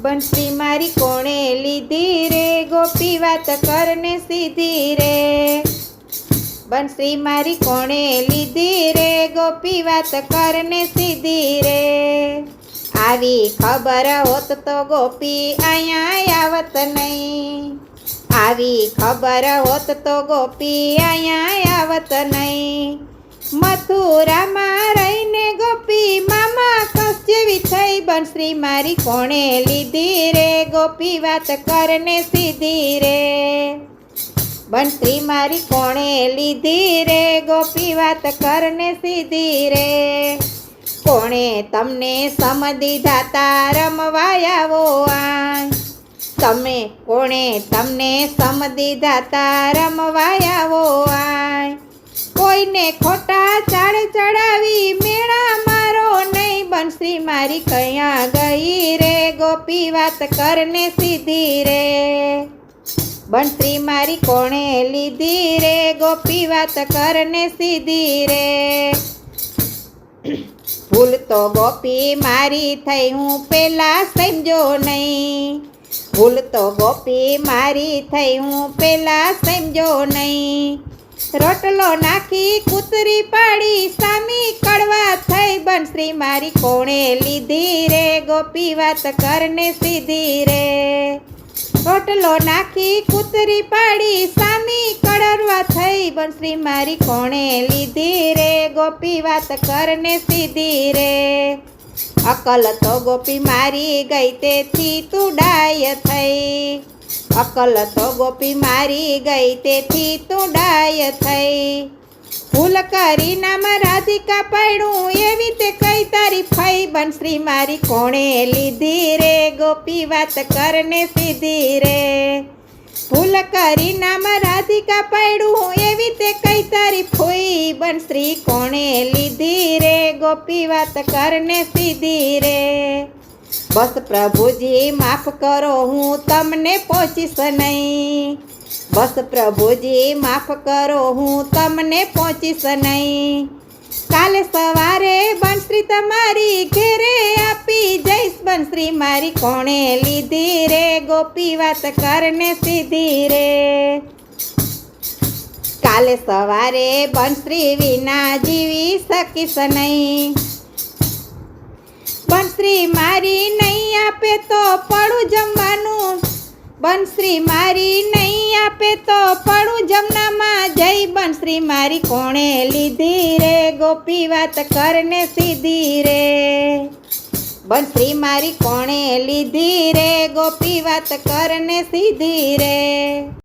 બંસરી મારી કોણે લીધી રે? ગોપી વાત કરને સીધી રે. બંસી મારી કોણે લીધી રે? ગોપી વાત કરને સીધી રે. આવી ખબર હોત તો ગોપી અહીંયા આવત નહીં. આવી ખબર હોત તો ગોપી અહીંયા આવત નહીં. મથુરામાં રહીને ગોપી મામા કસ જેવી થઈ બંસરી મારી કોણે લીધી રે? ગોપી વાત કરને સીધી રે. બનશ્રી મારી કોણે લીધી રે? ગોપી વાત કરને સીધી રે. કોણે તમને સમદીધા તા રમવાયાવો આ તમે કોણે તમને સમદીધા તા રમવાયાવો આ કોઈને ખોટા મારી કયા ગઈ રે? ગોપી વાત કરને સીધી રે. બંસરી મારી કોણે લીધી રે? ગોપી વાત કરને સીધી રે. ભૂલ તો ગોપી મારી થઈ, હું પેલા સમજો નહીં. ભૂલ તો ગોપી મારી થઈ, હું પેલા સમજો નહીં. રોટલો નાખી કૂતરી પાડી, સામી કડવા થઈ બનશ્રી મારી કોણે લીધી રે? ગોપી વાત કરને સીધી રે. રોટલો નાખી કૂતરી પાડી, સામી કડરવા થઈ બનશ્રી મારી કોણે લીધી રે? ગોપી વાત કરને સીધી રે. અકલ તો ગોપી મારી ગઈ, તેથી તું ડાય થઈ. અકલ તો ગોપી મારી ગઈ, તેથી તું ડાય થઈ. ભૂલ કરી નામ રાધિકા પડ્યું એવી તે કઈ તારી ફઈ બનશ્રી? મારી કોણે લીધી રે? ગોપી વાત કરને સીધી રે. ભૂલ કરી નામ રાધિકા પડ્યું એવી તે કઈ તારી ફોઈ બનશ્રી? કોણે લીધી રે? ગોપી વાત કરને સીધી રે. બસ પ્રભુજી, માફ કરો, હું તમને પહોંચીશ નહીં. બસ પ્રભુજી, માફ કરો, હું તમને પહોંચીશ નહીં. કાલે સવારે બંસરી તમારી ઘેરે આપી જઈશ. બનશ્રી મારી કોણે લીધી રે? ગોપી વાત કરને સીધી રે. કાલે સવારે બનશ્રી વિના જીવી શકીશ નહીં. બંસરી મારી નહીં આપે તો પડું જમવાનું. બનશ્રી મારી નહીં આપે તો પડું જમનામાં. જઈ બનશ્રી મારી, કોણે લીધી રે? ગોપી વાત કરને સીધી રે. બંસરી મારી, કોણે લીધી રે? ગોપી વાત કરને સીધી રે.